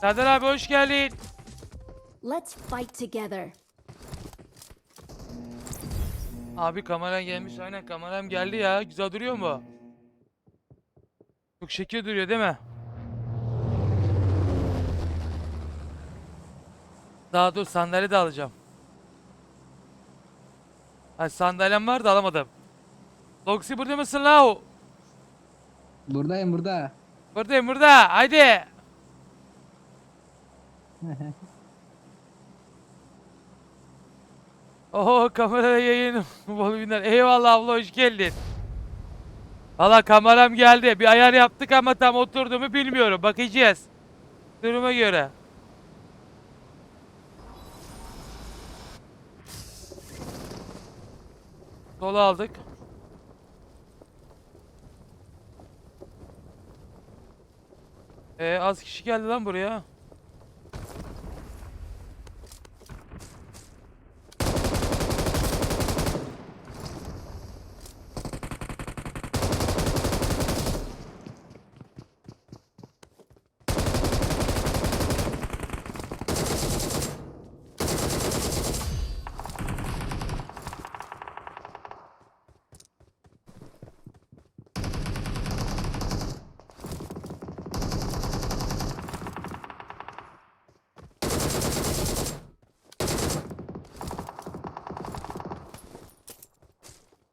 Serdar abi hoş geldin. Let's fight together. Abi kameran gelmiş. Aynen kameram geldi ya. Güzel duruyor mu? Çok şekil duruyor değil mi? Daha dur sandalye de alacağım. Ha, sandalyem var da alamadım. Loxy burada mısın la? Buradayım burada. Buradayım burada. Haydi. Oho kamera yayın bol günler. Eyvallah abla hoş geldin. Valla kameram geldi. Bir ayar yaptık ama tam oturdu mu bilmiyorum. Bakacağız. Duruma göre. Sola aldık. Ee, az kişi geldi lan buraya.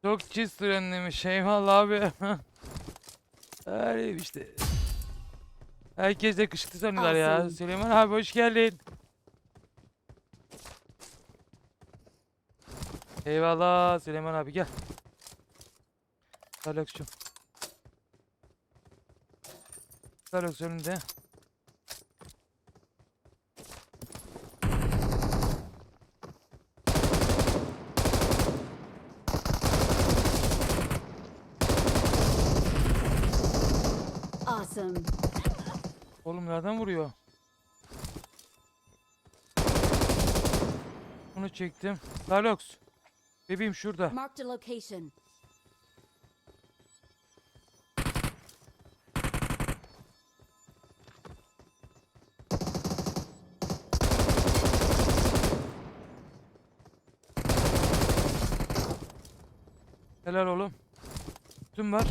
Çok çiz demiş. Eyvallah abi. Öyle işte. Herkes de kışkırtı sanıyorlar ya. Awesome. Süleyman abi hoş geldin. Eyvallah Süleyman abi gel. Galaksiyum. Galaksiyum önünde. Awesome. Oğlum nereden vuruyor? Bunu çektim. Galox. Bebeğim şurada. Marked a location. Helal oğlum. Tüm var.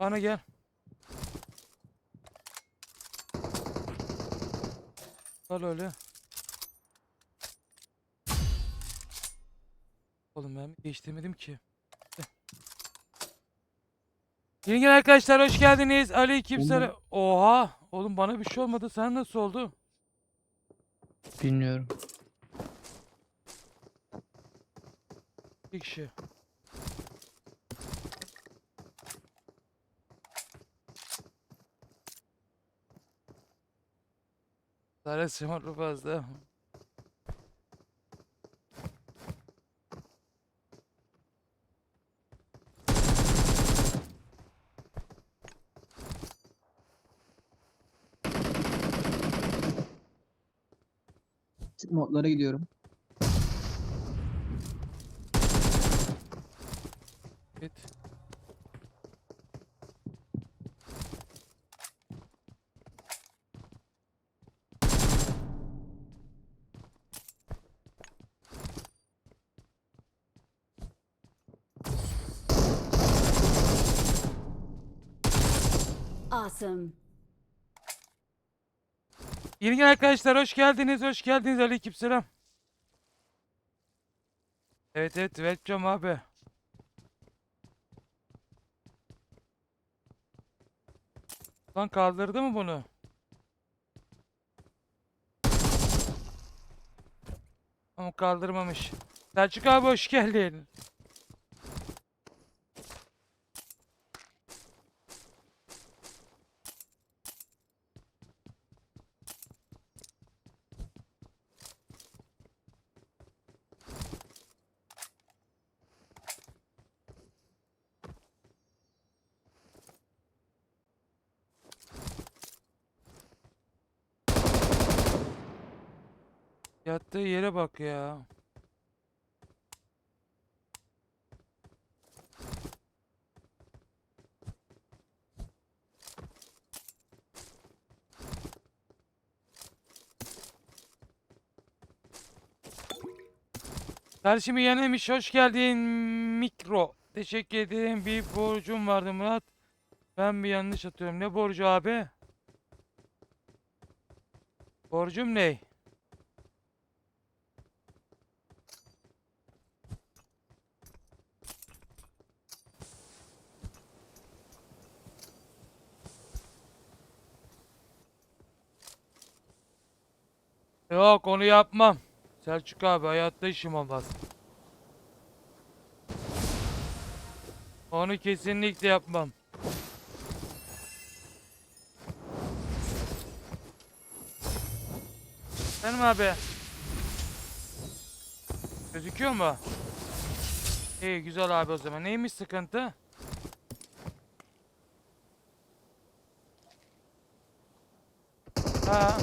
Bana gel. Al öyle. Oğlum ben geçtirmedim ki. Gelen arkadaşlar hoş geldiniz. Aleykümselam. Oha! Oğlum bana bir şey olmadı. Sana nasıl oldu? Bilmiyorum. Bir kişi. Zaten simarlı fazla. Modlara gidiyorum. Git. Awesome. Yeni arkadaşlar hoş geldiniz. Hoş geldiniz. Aleykümselam. Evet evet welcome abi. Lan kaldırdı mı bunu? Ama kaldırmamış. Selçuk abi hoş geldin. bak ya. Kardeşimi yenemiş. Hoş geldin Mikro. Teşekkür ederim. Bir borcum vardı Murat. Ben bir yanlış atıyorum. Ne borcu abi? Borcum ne? Yok onu yapmam. Selçuk abi hayatta işim olmaz. Onu kesinlikle yapmam. Benim abi. Gözüküyor mu? İyi güzel abi o zaman. Neymiş sıkıntı? Ha.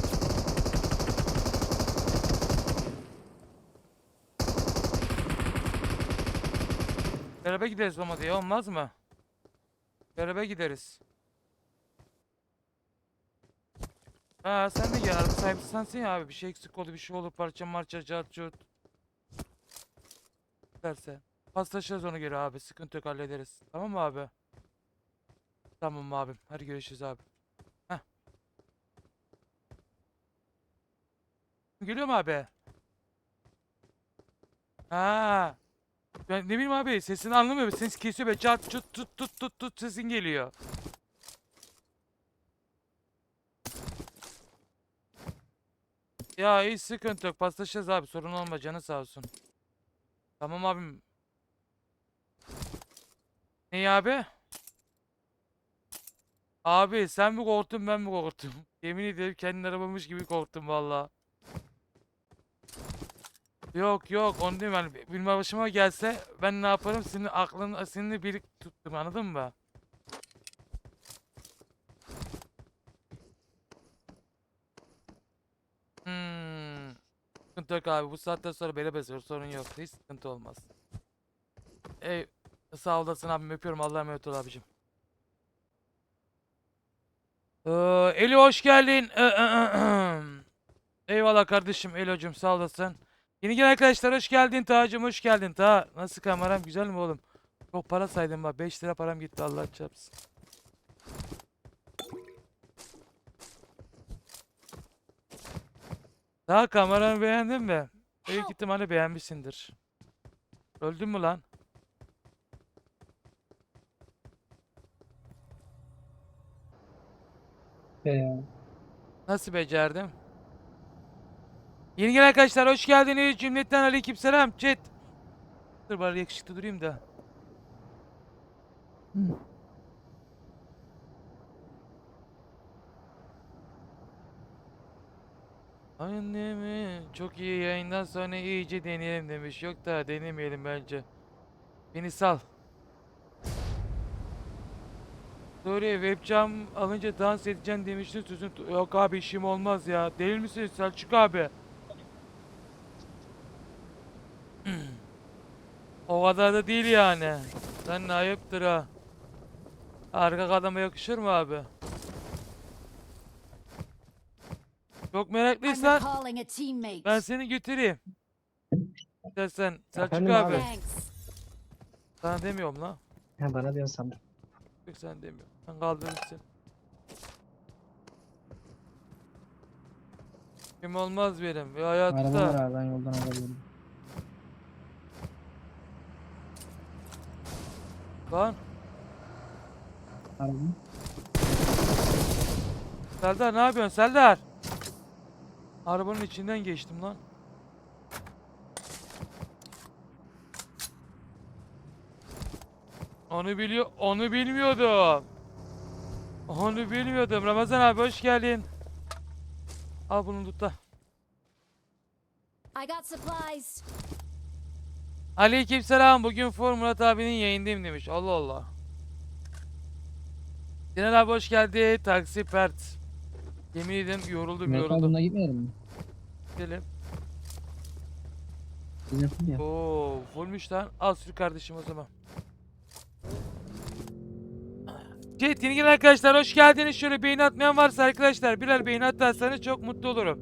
Beraber gideriz olmadı ya olmaz mı? Beraber gideriz. Ha sen de gel araba sahibi sensin ya abi bir şey eksik oldu bir şey olur parça marça cart curt. Derse. Paslaşırız ona göre abi sıkıntı yok hallederiz. Tamam mı abi? Tamam abim hadi görüşürüz abi. Heh. Geliyor mu abi? Ha. Ben ne bileyim abi sesini anlamıyorum. Ses kesiyor be çat çut tut tut tut tut sesin geliyor. Ya hiç sıkıntı yok. Paslaşacağız abi. Sorun olma. Canı sağ olsun. Tamam abim. Ne abi? Abi sen mi korktun ben mi korktum? Yemin ederim kendi arabammış gibi korktum valla. Yok yok onu değil yani benim başıma gelse ben ne yaparım senin aklın seninle birlik tuttum anladın mı? Hmm. Sıkıntı yok abi bu saatten sonra beni besliyor sorun yok hiç sıkıntı olmaz. Ey sağ olasın abim öpüyorum Allah'a emanet ol abicim. Ee, Eli hoş geldin. Eyvallah kardeşim Elo'cum sağ olasın. Yeni gelen arkadaşlar hoş geldin Tacım hoş geldin Ta. Nasıl kameram güzel mi oğlum? Çok para saydım bak 5 lira param gitti Allah çarpsın. Daha kameramı beğendin mi? Büyük ihtimalle beğenmişsindir. Öldün mü lan? Ee, Nasıl becerdim? Yeni gelen arkadaşlar hoş geldiniz. Cümletten aleykümselam chat. Dur bari yakışıklı durayım da. Annemi çok iyi yayından sonra iyice deneyelim demiş. Yok da denemeyelim bence. Beni sal. Doğru webcam alınca dans edeceğim demiştin sözün Yok abi işim olmaz ya. Değil misin Selçuk abi? O kadar da değil yani. Sen ne ayıptır ha. Arka adama yakışır mı abi? Çok meraklıysan ben seni götüreyim. İstersen Selçuk Efendim abi. abi? Sana demiyorum lan. ha, bana diyorsun sandım. Yok sen demiyorum. Sen kaldırırsın. Kim olmaz benim ve Araba var hayatta. abi ben yoldan alabilirim. Lan Araba. Serdar ne yapıyorsun Serdar? Arabanın içinden geçtim lan. Onu biliyor, onu bilmiyordum. Onu bilmiyordum. Ramazan abi hoş geldin. Al bunu tut da. I got supplies. Aleykümselam. Bugün For Murat abinin yayındayım demiş. Allah Allah. Sinan abi hoş geldi. Taksi Pert. Yemin ederim yoruldum abi yoruldum. bununla gitmeyelim mi? Gidelim. Biz yapın ya. Oo, fullmüş lan. Al sür kardeşim o zaman. Chat yeni gelen arkadaşlar hoş geldiniz. Şöyle beğeni atmayan varsa arkadaşlar birer beğeni atarsanız çok mutlu olurum.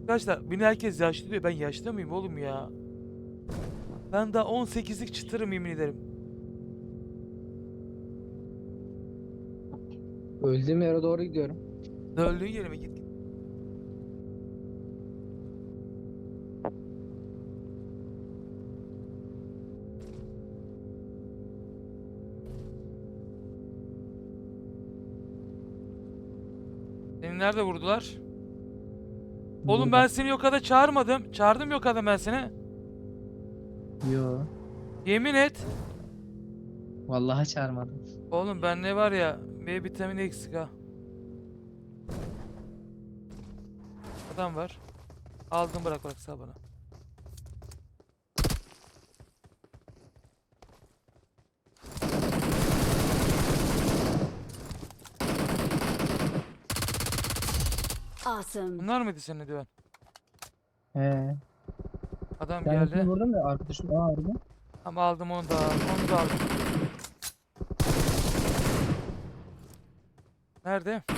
Arkadaşlar beni herkes yaşlı diyor. Ben yaşlı mıyım oğlum ya? Ben daha 18'lik çıtırım yemin ederim. Öldüğüm yere doğru gidiyorum. Öldüğün yere mi git? Seni nerede vurdular? Oğlum ben seni Yoka'da çağırmadım. Çağırdım Yoka'da ben seni. Yo. Yemin et. Vallahi çağırmadım. Oğlum ben ne var ya? B vitamini eksik ha. Adam var. Aldım bırak bırak sağ bana. Awesome. Bunlar mıydı senin diyorsun? He. Adam Ben geldi. vurdum da arkadaşım aa orada. Ama aldım onu da. Onu da aldım. Nerede? Bitti.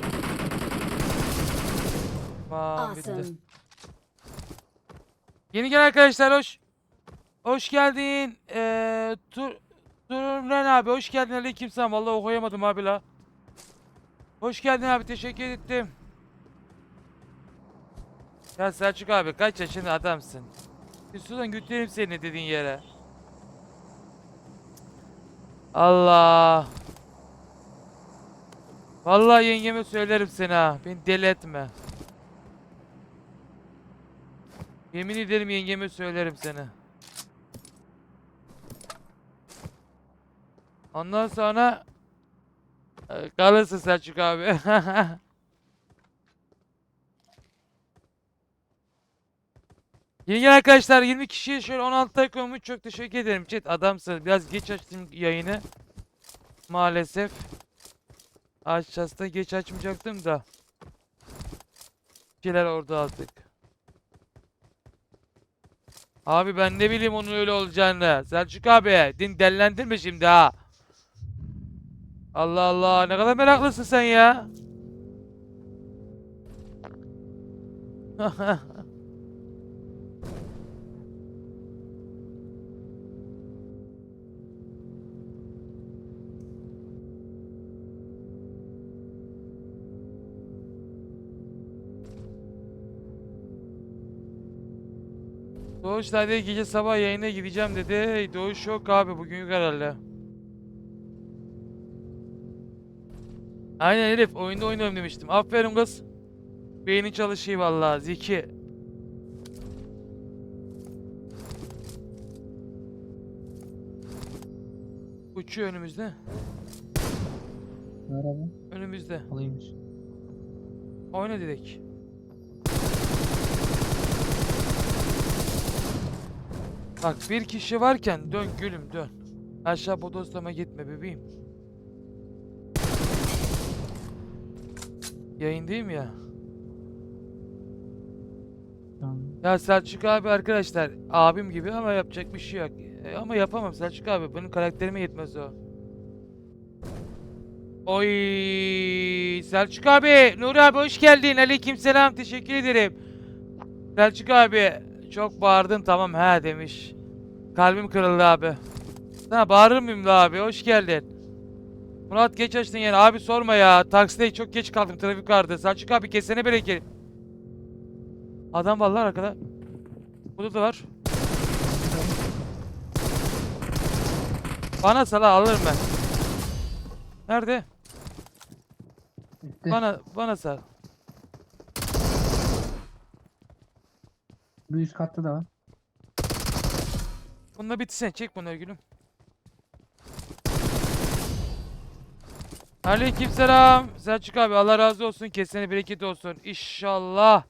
Awesome. Yeni gelen arkadaşlar hoş hoş geldin. Ee, Tur Turan abi hoş geldin aleykümselam. Vallahi okuyamadım abi la. Hoş geldin abi teşekkür ettim. Ya Selçuk abi kaç yaşında adamsın? Sudan götüreyim seni dediğin yere. Allah. Vallahi yengeme söylerim seni ha. Beni deli etme. Yemin ederim yengeme söylerim seni. Ondan sonra e, kalırsın Selçuk abi. Yeni gelen arkadaşlar 20 kişiye şöyle 16 dakika çok teşekkür ederim. Chat adamsın. Biraz geç açtım yayını. Maalesef. Açacağız da geç açmayacaktım da. Şeyler orada aldık. Abi ben ne bileyim onun öyle olacağını. Selçuk abi, din dellendirme şimdi ha. Allah Allah, ne kadar meraklısın sen ya. Doğuş dedi gece sabah yayına gideceğim dedi. Doğuş yok abi bugün yok herhalde. Aynen Elif oyunda oynuyorum demiştim. Aferin kız. Beynin çalışıyor vallahi zeki. Uçuyor önümüzde. Araba. Önümüzde. Alıymış. Oyna dedik. Bak bir kişi varken dön gülüm dön. Aşağı bodoslama gitme bebeğim. Yayındayım ya. Tamam. Ya Selçuk abi arkadaşlar abim gibi ama yapacak bir şey yok. E, ama yapamam Selçuk abi benim karakterime yetmez o. Oy Selçuk abi, Nuri abi hoş geldin. Aleykümselam teşekkür ederim. Selçuk abi çok bağırdın tamam he demiş. Kalbim kırıldı abi. Ha bağırır mıyım da abi hoş geldin. Murat geç açtın yani abi sorma ya. Takside çok geç kaldım trafik vardı. Selçuk abi kesene bereket. Adam var lan arkada. Burada da var. Bana sala alırım ben. Nerede? Bitti. Bana bana sal. Bu üst katta da var. Bununla bitsin. Çek bunu gülüm. Aleykümselam. Selçuk abi Allah razı olsun. Kesene bereket olsun. İnşallah.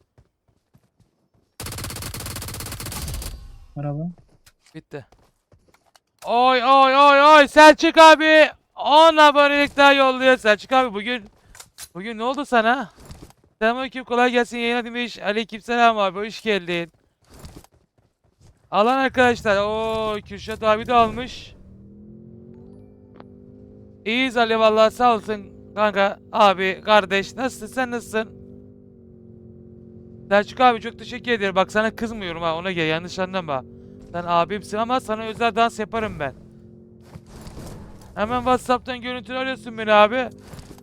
Araba. Bitti. Oy oy oy oy Selçuk abi 10 abonelik daha yolluyor Selçuk abi bugün bugün ne oldu sana? Selamünaleyküm kolay gelsin yayına demiş. Aleykümselam abi hoş geldin. Alan arkadaşlar o Kürşat abi de almış. İyiyiz Ali vallahi sağ olsun kanka abi kardeş nasılsın sen nasılsın? Selçuk abi çok teşekkür ederim bak sana kızmıyorum ha ona gel yanlış anlama. Sen abimsin ama sana özel dans yaparım ben. Hemen WhatsApp'tan görüntülü arıyorsun beni abi.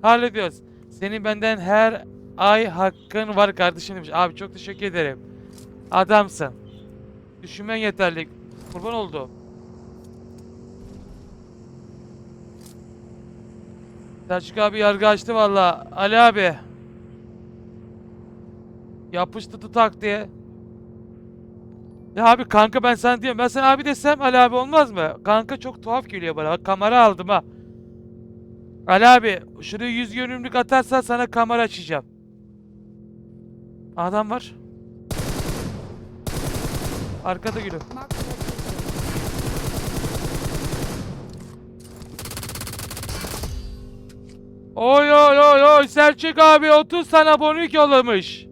Hallediyoruz. Senin benden her ay hakkın var kardeşim demiş. Abi çok teşekkür ederim. Adamsın. Düşünmen yeterli. Kurban oldu. Selçuk abi yargı açtı valla. Ali abi. Yapıştı tutak diye. Ya abi kanka ben sana diyorum. Ben sana abi desem Ali abi olmaz mı? Kanka çok tuhaf geliyor bana. Bak kamera aldım ha. Ali abi şuraya yüz görünümlük atarsan sana kamera açacağım. Adam var. Arkada location. Oy oy oy oy Selçuk abi 30 tane abonelik yollamış.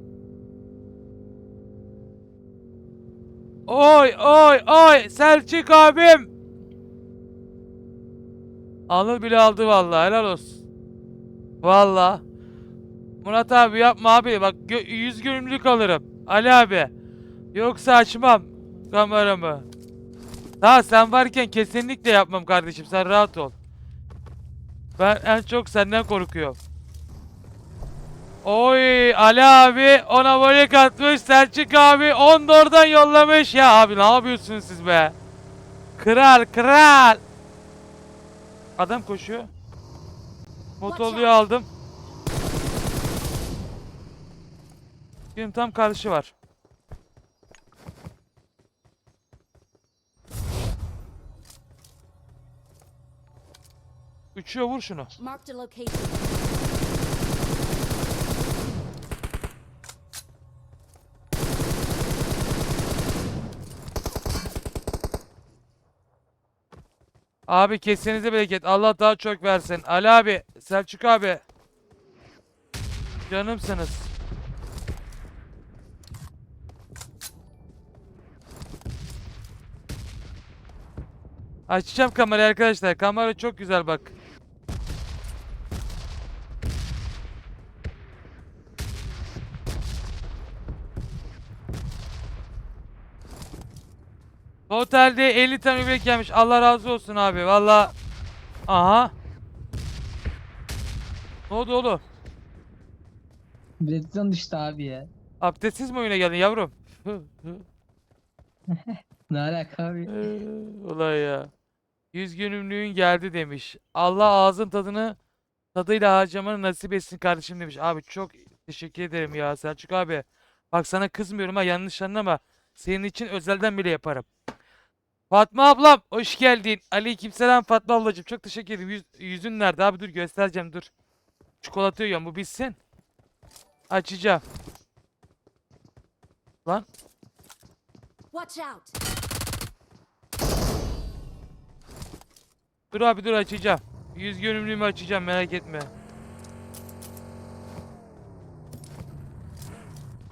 Oy oy oy Selçuk abim. Alır bile aldı vallahi helal olsun. Vallahi. Murat abi yapma abi bak gö- yüz görümlük alırım. Ali abi. Yoksa açmam kameramı. Ha sen varken kesinlikle yapmam kardeşim sen rahat ol. Ben en çok senden korkuyorum. Oy Ali abi ona volek atmış Selçuk abi 10 da oradan yollamış ya abi ne yapıyorsunuz siz be? Kral kral. Adam koşuyor. Motorluyu aldım. Benim tam karşı var. Uçuyor vur şunu. Location. Abi kesenize bereket. Allah daha çok versin. Ali abi, Selçuk abi. Canımsınız. Açacağım kamerayı arkadaşlar. Kamera çok güzel bak. Otelde 50 tane bebek gelmiş. Allah razı olsun abi. Valla. Aha. Ne oldu oğlum? Redstone düştü abi ya. Abdestsiz mi oyuna geldin yavrum? Ne alaka abi? Ee, Olay ya. Yüz günümlüğün geldi demiş. Allah ağzın tadını tadıyla harcamanı nasip etsin kardeşim demiş. Abi çok teşekkür ederim ya Selçuk abi. Bak sana kızmıyorum ha yanlış anlama. Senin için özelden bile yaparım. Fatma ablam hoş geldin. Aleykümselam Fatma ablacığım çok teşekkür ederim. Yüz- yüzün nerede abi dur göstereceğim dur. Çikolata yiyorum bu bitsin. Açacağım. Lan Watch out. Dur abi dur açacağım. Yüz görümlüğümü açacağım merak etme.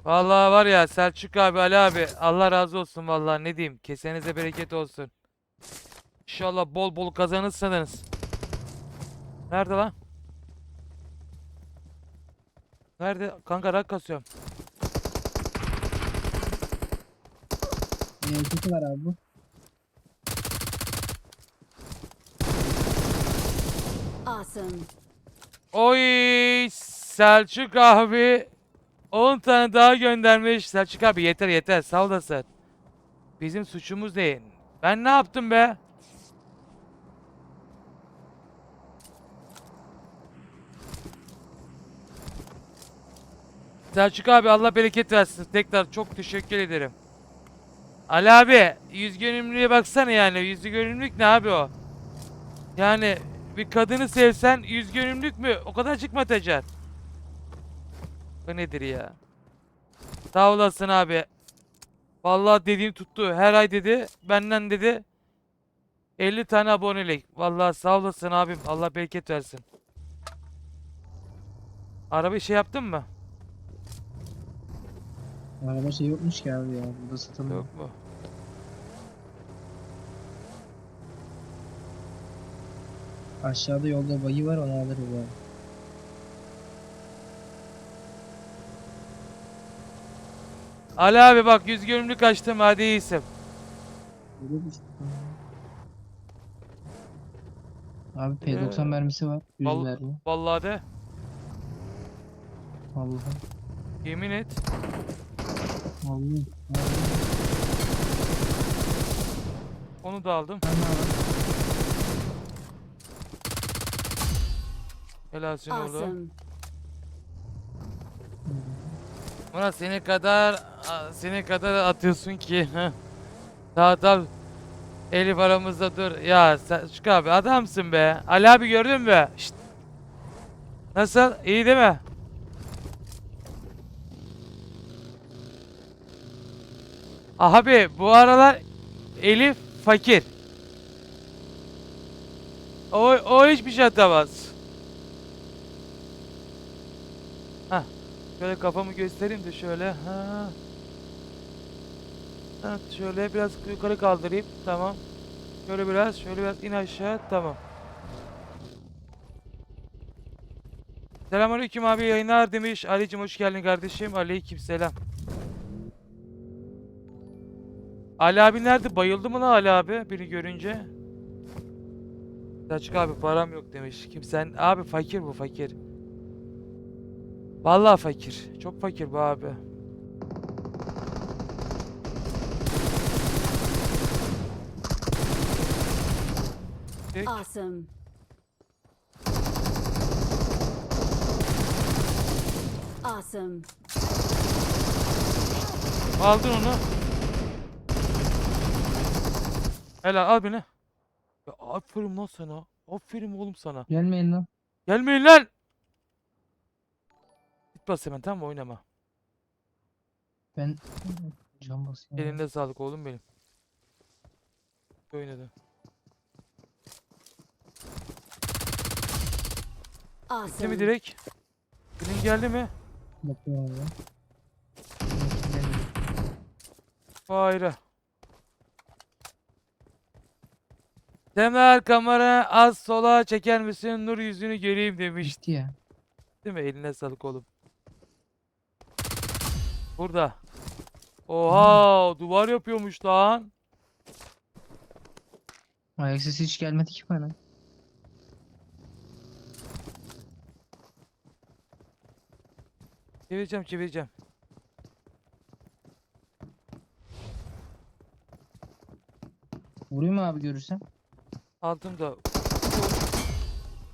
Vallahi var ya Selçuk abi Ali abi Allah razı olsun vallahi ne diyeyim kesenize bereket olsun. İnşallah bol bol kazanırsınız. Nerede lan? Nerede? Kanka rak kasıyorum. Ee, var abi bu. Awesome. Oy Selçuk abi 10 tane daha göndermiş. Selçuk abi yeter yeter sağ olasın. Bizim suçumuz değil. Ben ne yaptım be? Selçuk abi Allah bereket versin. Tekrar çok teşekkür ederim. Ali abi yüz görünümlüğe baksana yani. Yüzü görünümlük ne abi o? Yani bir kadını sevsen yüz görünümlük mü? O kadar çıkma Tecer. Bu nedir ya? Sağ olasın abi. Vallahi dediğini tuttu. Her ay dedi. Benden dedi. 50 tane abonelik. Vallahi sağ olasın abim. Allah bereket versin. Araba şey yaptın mı? Araba şey yokmuş ki abi ya. Burada satılmıyor. Yok mu? Aşağıda yolda bayı var onu alırız abi. Ali abi bak yüz görümlük açtım hadi iyisin. Abi P90 Ee, mermisi var. 100 val- mermi. Vallahi de. Vallahi. Yemin et. Vallahi. Onu da aldım. Vallahi. Helal olsun oğlum. Awesome. Murat seni kadar seni kadar atıyorsun ki. Daha tam Elif aramızda dur. Ya Selçuk abi adamsın be. Ali abi gördün mü? Şşt. Nasıl? İyi değil mi? Abi bu aralar Elif fakir. O, o hiçbir şey atamaz. Şöyle kafamı göstereyim de şöyle. Ha. Evet, şöyle biraz yukarı kaldırayım. Tamam. Şöyle biraz, şöyle biraz in aşağı. Tamam. Selamünaleyküm abi yayınlar demiş. Ali'cim hoş geldin kardeşim. Aleykümselam. Ali abi nerede? Bayıldı mı lan Ali abi beni görünce? Selçuk abi param yok demiş. Kimsen abi fakir bu fakir. Vallahi fakir. Çok fakir bu abi. Tek. Awesome. Awesome. Aldın onu. Helal al beni. Ya aferin lan sana. Aferin oğlum sana. Gelmeyin lan. Gelmeyin lan. Git bas hemen tamam mı oynama. Ben can basıyorum. Elinde sağlık oğlum benim. Oynadı. Gitti mi Awesome. direkt? Senin geldi mi? Bakıyorum abi. Hayır. Temel kamera az sola çeker misin? Nur yüzünü göreyim demiş. Gitti ya. Değil mi? Eline sağlık oğlum. Burada. Oha, duvar yapıyormuş lan. Ayak sesi hiç gelmedi ki bana. Çevireceğim, çevireceğim. Vurayım mı abi görürsen? Altımda.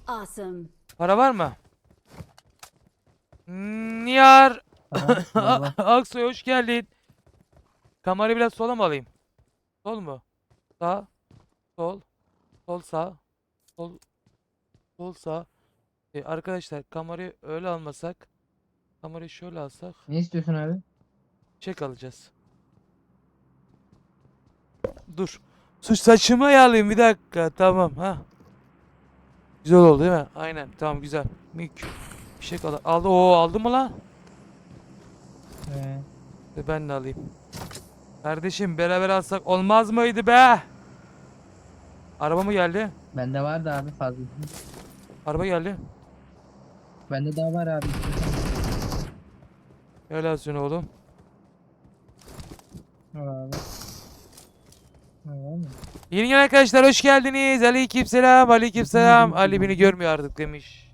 Awesome. Para var mı? Niyar. Var. Aksoy hoş geldin. Kamerayı biraz sola mı alayım? Sol mu? Sağ. Sol. Sol sağ. Sol. Sol sağ. E, arkadaşlar kamerayı öyle almasak. Kamerayı şöyle alsak. Ne istiyorsun abi? Çek alacağız. Dur. Şu saçımı ayarlayayım bir dakika. Tamam ha. Güzel oldu değil mi? Aynen. Tamam güzel. Mük. Bir şey kaldı. Aldı. Oo aldı mı lan? Ee, E, Ben de alayım. Kardeşim beraber alsak olmaz mıydı be? Araba mı geldi? bende vardı abi fazla. Araba geldi. Bende daha var abi. Helal olsun oğlum. Al abi. Yeni gelen arkadaşlar hoş geldiniz. Aleykümselam. Aleykümselam. Ali beni görmüyor artık demiş.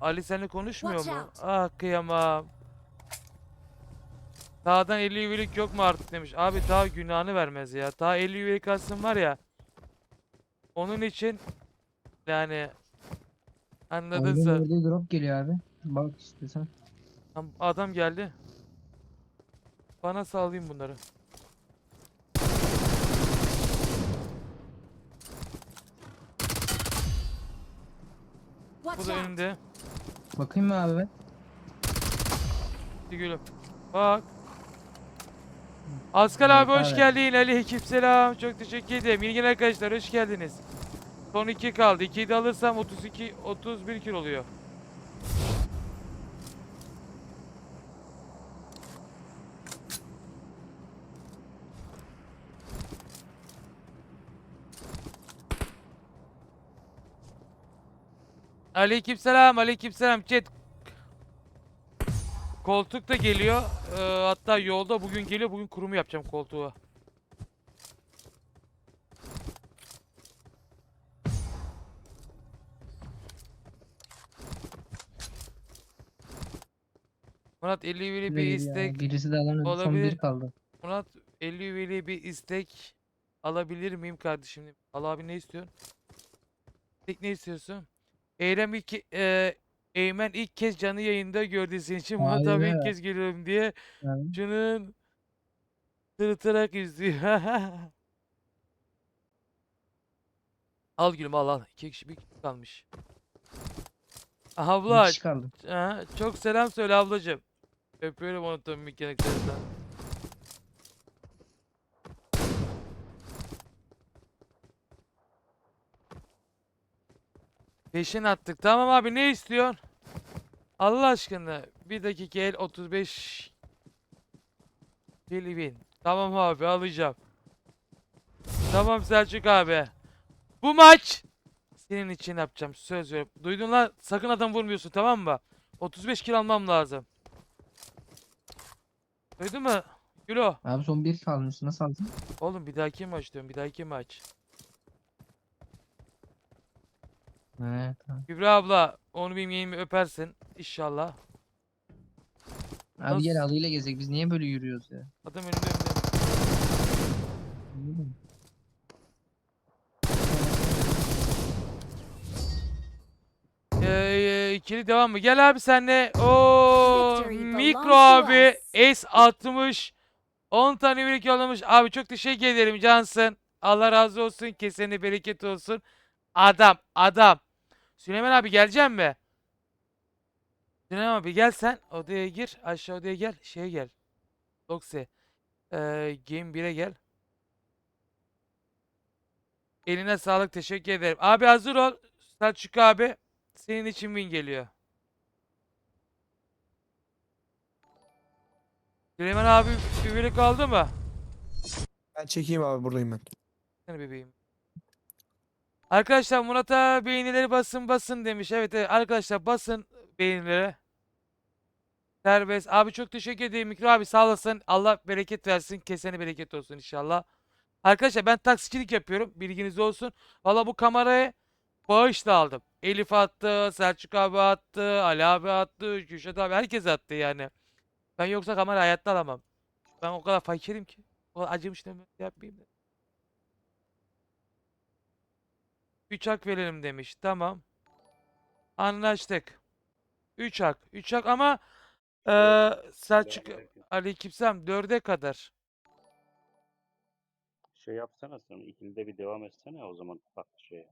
Ali seninle konuşmuyor Watch mu? out. Ah kıyamam. Dağdan 50 üyelik yok mu artık demiş. Abi daha günahını vermez ya. Daha 50 üyelik alsın var ya. Onun için yani anladın sen. drop geliyor abi. Bak. Tam Adam geldi. Bana sağlayayım bunları. Watch Bu da out. önümde. Bakayım mı abi ben? Hadi gülüm. Bak. Askal abi hoş geldin. Aleykümselam. Çok teşekkür ederim. İlgin arkadaşlar hoş geldiniz. Son 2 kaldı. 2'yi de alırsam 32 31 kilo oluyor. Aleykümselam, aleykümselam. Chat. Koltuk da geliyor. Ee, hatta yolda bugün geliyor. Bugün kurumu yapacağım koltuğa. Murat 50 üyeli bir istek Birisi de alamadı. Son bir kaldı. Murat 50 üyeli bir istek alabilir miyim kardeşim? Al abi ne istiyorsun? İstek ne istiyorsun? Eylem 2 e, Eymen ilk kez canlı yayında gördüğü için Murat abi ilk Aynen. kez geliyorum diye Yani şunun sırıtarak izliyor. Al gülüm al al. İki kişi bir kişi kalmış. bir Abla kişi kaldı. ha, çok selam söyle ablacığım. Öpüyorum onu tabii mekaniklerden. Peşin attık. Tamam abi ne istiyorsun? Allah aşkına. Bir dakika el 35 bin. Tamam abi alacağım. Tamam Selçuk abi. Bu maç senin için yapacağım. Söz veriyorum. Duydun lan? Sakın adam vurmuyorsun tamam mı? 35 kill almam lazım. Duydun mu? Gülo. Abi son bir kalmış. Nasıl aldın? Oğlum bir dahaki maç diyorum. Bir dahaki maç. Evet. Kübra abla onu benim yeğenimi öpersin. İnşallah. Abi gel Nasıl? alıyla gezek. Biz niye böyle yürüyoruz ya? Adam önümde önümde. Ee, e, ikili devam mı? Gel abi senle. O Victory mikro to abi us. S60 10 tane birlik yollamış. Abi çok teşekkür ederim Cansın. Allah razı olsun. Kesene bereket olsun. Adam, adam. Süleyman abi gelecek mi? Süleyman abi gel sen odaya gir. Aşağı odaya gel. Şeye gel. Doxe. Ee, Game 1'e gel. Eline sağlık. Teşekkür ederim. Abi hazır ol. Selçuk abi. Senin için win geliyor. Süleyman abi üyelik aldı mı? Ben çekeyim abi buradayım ben. Seni bebeğim. Arkadaşlar Murat'a beğenileri basın basın demiş. Evet, evet arkadaşlar basın beğenileri. Serbest. Abi çok teşekkür ederim Mikro abi sağ olasın. Allah bereket versin. Kesene bereket olsun inşallah. Arkadaşlar ben taksicilik yapıyorum. Bilginiz olsun. Valla bu kamerayı bağışla aldım. Elif attı, Selçuk abi attı, Ali abi attı, Kürşat abi herkes attı yani. Ben yoksa kamera hayatta alamam. Ben o kadar fakirim ki. O acımış demek yapmayayım da. 3 hak verelim demiş. Tamam. Anlaştık. 3 hak. 3 hak ama eee Selçuk Aleykümselam 4'e kadar. Şey yapsana sen ikilide bir devam etsene o zaman bak şey.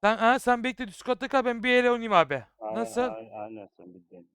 Sen ha, sen bekle Discord'da kal ben bir ele oynayayım abi. Aynen, Nasıl? Aynen, aynen sen bir den.